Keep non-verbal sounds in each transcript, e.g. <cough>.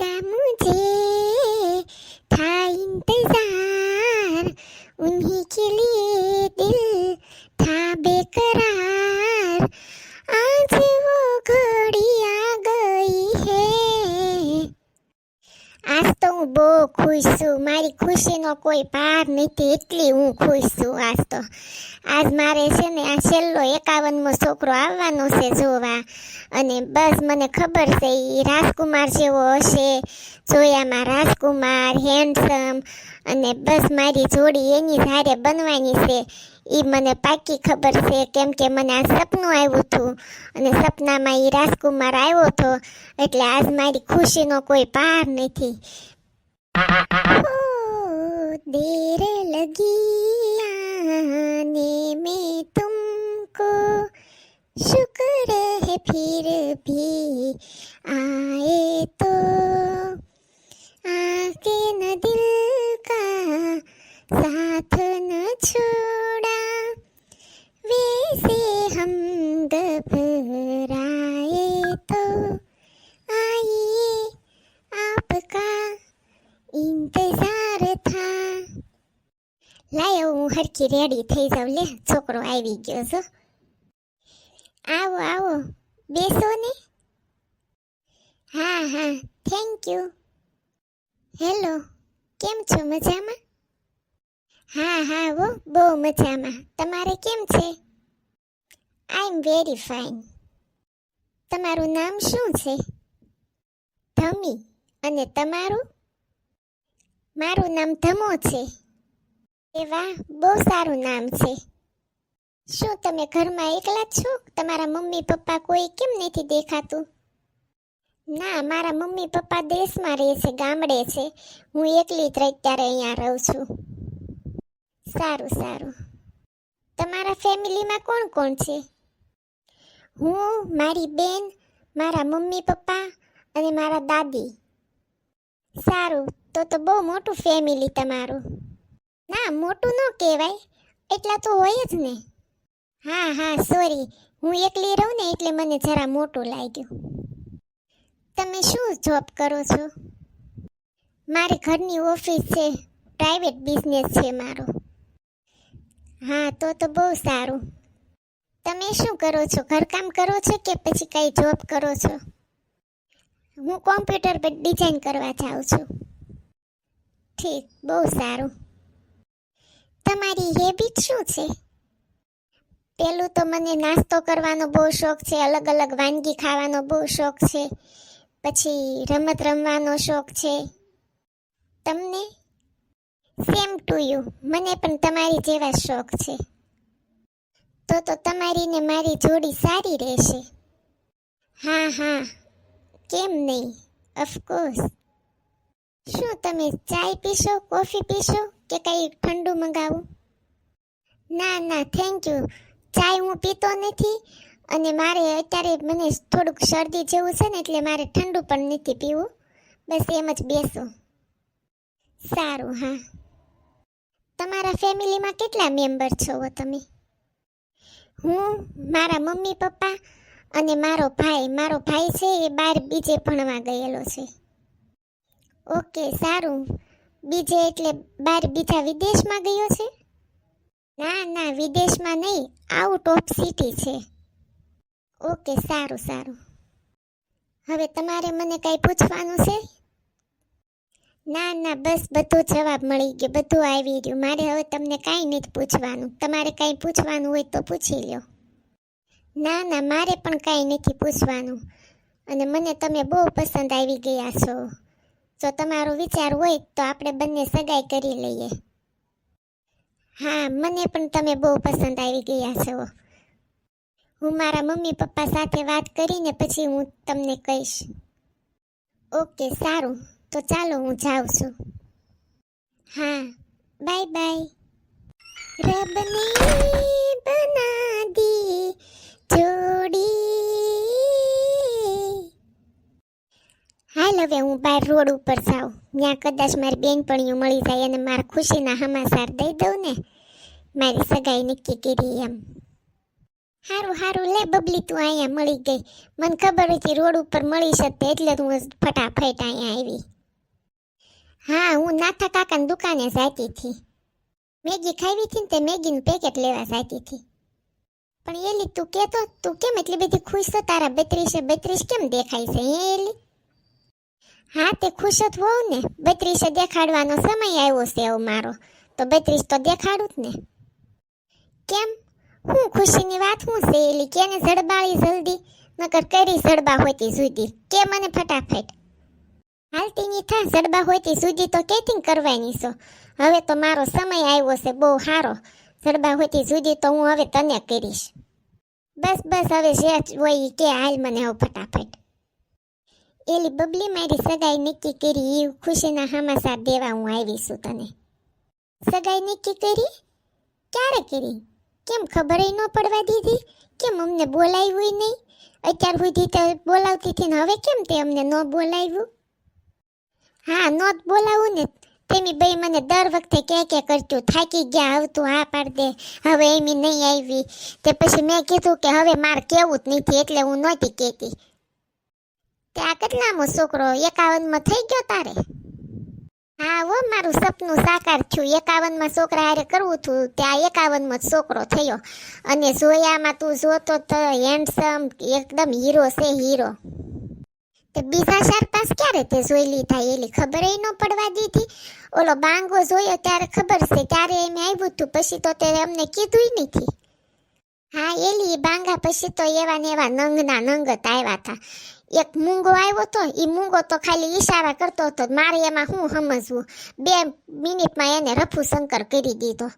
का मुझे था इंतजार उन्हीं के लिए મારી ખુશીનો કોઈ પાર નથી, એટલી હું ખુશ છું આજ તો. આજ મારે છે ને આ છેલ્લો એકાવનમો છોકરો આવવાનો છે જોવા. અને બસ મને ખબર છે એ રાજકુમાર જેવો હશે, જોયામાં રાજકુમાર હેન્ડસમ અને બસ મારી જોડી એની હારે બનવાની છે. એ મને પાકી ખબર છે કેમ કે મને આ સપનું આવ્યું હતું. અને સપનામાં એ રાજકુમાર આવ્યો હતો, એટલે આજ મારી ખુશીનો કોઈ પાર નથી. देर लगी आने में तुमको शुक्र है फिर भी आए तो आके न दिल का साथ લાય હું હરખી રેડી થઈ જાઉં લે, છોકરો આવી ગયો છો. આવો આવો, બેસો ને. હા હા થેન્ક યુ હેલો કેમ છો મજામાં? હા હા, હો, બહુ મજામાં. તમારે કેમ છે? આઈ એમ વેરી ફાઇન તમારું નામ શું છે? ધમી. અને તમારું? મારું નામ ધમો છે. એ વાહ બહુ સારું નામ છે. શું તમે ઘરમાં એકલા છો? તમારા મમ્મી પપ્પા કોઈ કેમ નથી દેખાતું? ના, મારા મમ્મી પપ્પા દેશમાં રહે છે, ગામડે છે. હું એકલી જ અત્યારે અહીંયા રહું છું. સારું સારું. તમારા ફેમિલીમાં કોણ કોણ છે? હું, મારી બેન, મારા મમ્મી પપ્પા અને મારા દાદી. સારું, તો તો બહુ મોટું ફેમિલી તમારું. ના મોટું ન કહેવાય. એટલા તો હોય જ ને. હા હા સોરી હું એકલી રહું ને એટલે મને જરા મોટું લાગ્યું. તમે શું જોબ કરો છો? મારી ઘરની ઓફિસ છે પ્રાઇવેટ બિઝનેસ છે મારો. હા, તો તો બહુ સારું. તમે શું કરો છો? ઘરકામ કરો છો કે પછી કઈ જોબ કરો છો? હું કોમ્પ્યુટર પર ડિઝાઇન કરવા જાઉં છું. ઠીક, બહુ સારું. તમારી હેબિટ શું છે? પેલું તો મને નાસ્તો કરવાનો બહુ શોખ છે, અલગ અલગ વાનગી ખાવાનો બહુ શોખ છે, પછી રમત રમવાનો શોખ છે. તમને? સેમ ટુ યુ મને પણ તમારી જેવા શોખ છે. તો તો તમારી ને મારી જોડી સારી રહેશે. હા હા. કેમ નહીં? ઓફકોર્સ શું તમે ચાય પીશો, કોફી પીશો? કે કંઈ ઠંડુ મંગાવું? ના ના થેન્ક યુ ચાય હું પીતો નથી અને મારે અત્યારે મને થોડુંક શરદી જેવું છે ને એટલે મારે ઠંડુ પણ નથી પીવું. બસ એમ જ બેસો. સારું, હા. તમારા ફેમિલીમાં કેટલા મેમ્બર છો તમે? હું, મારા મમ્મી, પપ્પા અને મારો ભાઈ. મારો ભાઈ છે એ બાર બીજે ભણવા ગયેલો છે. ઓકે, સારું. બીજે એટલે બાર બીજા વિદેશમાં ગયો છે? ના ના, વિદેશમાં નહીં આઉટ ઓફ સિટી છે. ઓકે, સારું સારું. હવે તમારે મને કાંઈ પૂછવાનું છે? ના ના, બસ, બધો જવાબ મળી ગયો, બધું આવી રહ્યું. મારે હવે તમને કાંઈ નથી પૂછવાનું. તમારે કાંઈ પૂછવાનું હોય તો પૂછી લો ના ના, મારે પણ કાંઈ નથી પૂછવાનું. અને મને તમે બહુ પસંદ આવી ગયા છો. જો તમારો વિચાર હોય તો આપણે બંને સગાઈ કરી લઈએ. હા, મને પણ તમે બહુ પસંદ આવી ગયા છો. હું મારા મમ્મી પપ્પા સાથે વાત કરીને પછી હું તમને કહીશ. ઓકે, સારું. તો ચાલો હું જાઉં છું. હા, બાય બાય. રબ ને બના દી હાલ હવે હું બાર રોડ ઉપર જાઉં. ત્યાં કદાચ મારી બેનપણીઓ મળી જાય અને મારા ખુશીના હમાસાર દઈ દઉં ને. મારી સગાઈ નક્કી કરી એમ. હારું હારું, લે બબલી, તું અહીંયા મળી ગઈ. મને ખબર હતી રોડ ઉપર મળી શકતે એટલે તું ફટાફટ અહીંયા આવી. હા, હું નાથા કાકાની દુકાને જાતી હતી. મેગી ખાવી હતી ને તે મેગીનું પેકેટ લેવા જાતી હતી. પણ એલી, તું કેતો, તું કેમ એટલી બધી ખુશ તો તારા બત્રીસે બત્રીસ કેમ દેખાય છે, હે એલી? હા, તે ખુશ જ હોઉં ને. બત્રીસે દેખાડવાનો સમય આવ્યો છે હવે મારો. તો બત્રીસ તો દેખાડું જ ને. કેમ? હું ખુશીની વાત હું છે એલી? કેને જડબાળી જલ્દી? નકર કરી જડબા હોતી સુધી. કે મને ફટાફટ? હાલતીની થા જડબા હોતી સુધી તો કેટિંગ કરવાની છો. હવે તો મારો સમય આવ્યો છે બહુ સારો જડબા હોતી સુધી તો હું હવે તને કરીશ. બસ બસ, હવે જે હોય કે, હાલ મને હવે ફટાફટ. એલી બબલી મારી સગાઈ નક્કી કરી એ ખુશીના હામાસા દેવા હું આવી છું તને. સગાઈ નક્કી કરી? ક્યારે કરી? કેમ ખબર ન પડવા દીધી? કેમ અમને બોલાવ્યું નહીં? અત્યાર સુધી તો બોલાવતી હતી ને હવે કેમ તે અમને ન બોલાવ્યું? હા નોત બોલાવું ને તેમી ભાઈ મને દર વખતે કે કે કરતું થાકી ગયા આવતું હા પાડ દે, હવે એમી નહીં આવી. તે પછી મેં કીધું કે હવે માર કેવું જ નથી, એટલે હું નહોતી કહેતી. તે આ કેટલામો છોકરો એકાવનમાં થઈ ગયો તારે? હા વો મારું સપનું સાકાર થયું. એકાવનમાં છોકરા હારે કરવું હતું ત્યાં એકાવનમાં છોકરો થયો. અને જોયામાં તું જોતો તો હેન્ડસમ એકદમ હીરો છે હીરો તે બીજા ચાર પાસ ક્યારે તે જોઈ લીધા એલી? ખબર ન પડવા દીધી. ઓલો બાંગો જોયો ત્યારે ખબર છે. ત્યારે એમ આવ્યું હતું પછી તો તે અમને કીધું નથી. હા એલી બાંગા પછી તો એવા ને એવા નંગના નંગ એક મૂંગો આવ્યો તો એ મૂંગો તો ખાલી ઈશારા કરતો હતો મારે એમાં શું સમજવું? બે મિનિટમાં એને રફુ શંકર કરી દીધો.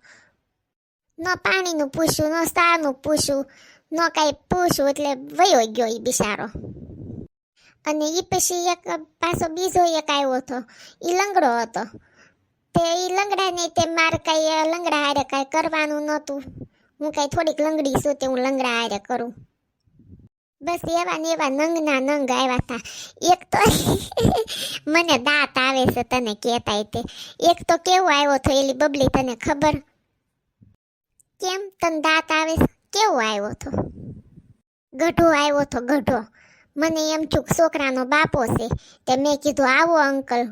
ન પાણીનું પૂછ્યું ન સાનું પૂછ્યું ન કાંઈ પૂછ્યું એટલે વયો ગયો એ બિચારો. અને એ પછી એક પાછો બીજો એક આવ્યો હતો. એ લંગડો હતો. તે એ લંગડાને તે મારે કાંઈ લંગડા હારે કાંઈ કરવાનું નહોતું. હું કાંઈ થોડીક લંગડી છું તે હું લંગડા આરે કરું. બસ એવા ને એવા નંગના નંગ આવ્યા હતા એક તો <laughs> મને દાંત આવે છે તને કહેતા તે. એક તો કેવો આવ્યો તો એલી બબલી તને ખબર? કેમ તને દાંત આવે કેવો આવ્યો તો? ગઢો આવ્યો તો ગઢો. મને એમ છું છોકરાનો બાપો છે. તે મેં કીધું, આવો અંકલ.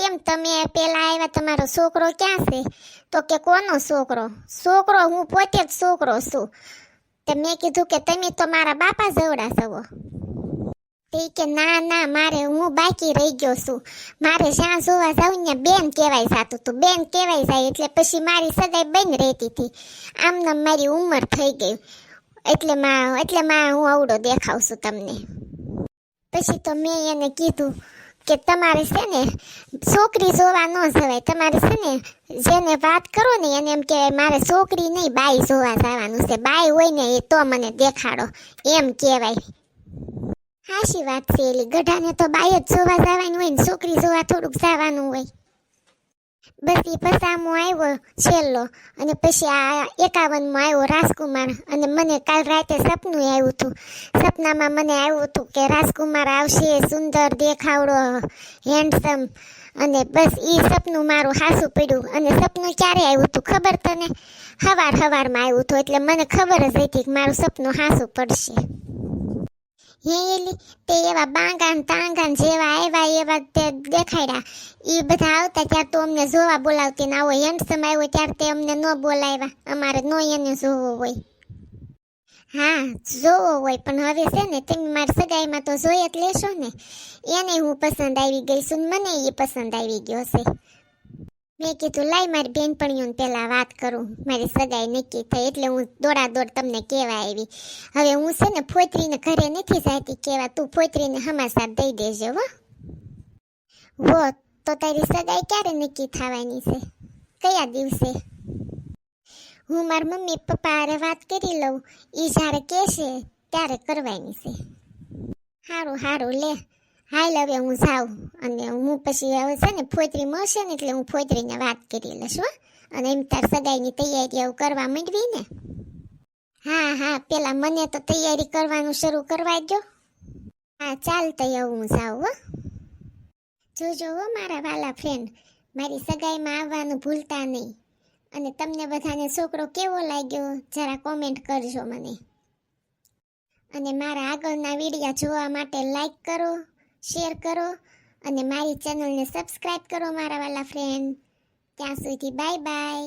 કેમ તમે પેલા આવ્યા તમારો છોકરો ક્યાં છે? તો કે કોનો છોકરો? છોકરો હું પોતે જ છોકરો છું. તે મેં કીધું કે તમે તો મારા બાપા જવડા છો. તે કે ના ના, મારે હું બાકી રહી ગયો છું. મારે જ્યાં જોવા જાઉં ને બેન કહેવાય જાતું તું બેન કહેવાય જાય એટલે પછી મારી સગાઈ બેન રહેતી હતી. આમ નામ મારી ઉંમર થઈ ગઈ. એટલે માં એટલે માં હું અવડો દેખાવ છું તમને. પછી તો મેં એને કીધું કે તમારે છે ને છોકરી જોવા ન જવાય. તમારે છે ને જેને વાત કરો ને એને એમ કે મારે છોકરી નહીં, બાઈ જોવા જવાનું છે. બાઈ હોય ને એ તો મને દેખાડો. એમ કહેવાય. હાશી વાત છે એલી. ગઢાને તો બાઈ જ જોવા જવાનું હોય ને છોકરી જોવા થોડુંક જવાનું હોય. બસ એ પસામો આવ્યો છેલ્લો અને પછી આ એકાવનમાં આવ્યો રાજકુમાર અને મને કાલ રાતે સપનું આવ્યું હતું. સપનામાં મને આવ્યું હતું કે રાજકુમાર આવશે સુંદર, દેખાવડો હેન્ડસમ અને બસ એ સપનું મારું હાસું પડ્યું અને સપનું ક્યારે આવ્યું હતું ખબર તને? હવાર હવારમાં આવ્યું હતું એટલે મને ખબર જ હતી કે મારું સપનું હાસું પડશે. હે એલી તે એવા બાંગાન તાંગાન જેવા આવ્યા એવા તે દેખાડ્યા એ બધા આવતા ત્યારે તો અમને જોવા બોલાવતી ને આવો હેન્ડસમ આવ્યો ત્યારે તે અમને ન બોલાવ્યા. અમારે નો એને જોવો હોય. હા, જોવો હોય. પણ હવે છે ને, તમે મારી સગાઈમાં તો જોઈ જ લેશો ને. એને હું પસંદ આવી ગઈ છું મને એ પસંદ આવી ગયો છે. મેં કીધું લાઈ મારી બેનપણીઓને પહેલાં વાત કરું. મારી સગાઈ નક્કી થઈ એટલે હું દોડા દોડ તમને કહેવા આવી. હવે હું છે ને ફોતરીને ઘરે નથી જતી કહેવા. તું ફોતરીને હમાસા દઈ દેજે, હો. વો તો તારી સગાઈ ક્યારે નક્કી થવાની છે? કયા દિવસે? હું મારા મમ્મી પપ્પા હારે વાત કરી લઉં. એ જ્યારે કહેશે ત્યારે કરવાની છે. સારું સારું લે. હાલ હવે હું જાઉં અને હું પછી હવે છે ને ફોતરી મળશે ને એટલે હું ફોતરીને વાત કરી લઈશ, હો. અને એમ તાર સગાઈની તૈયારી એવું કરવા માંડવી ને? હા હા, પેલા મને તો તૈયારી કરવાનું શરૂ કરવા દો હા ચાલ તો હું જાઉં હો. જોજો, હો, મારા વાલા ફ્રેન્ડ મારી સગાઈમાં આવવાનું ભૂલતા નહીં. અને તમને બધાને છોકરો કેવો લાગ્યો, જરા કોમેન્ટ કરજો મને. અને મારા આગળના વિડીયા જોવા માટે લાઈક કરો. શેર કરો અને મારી ચેનલને સબસ્ક્રાઈબ કરો મારા વાલા ફ્રેન્ડ ત્યાં સુધી બાય બાય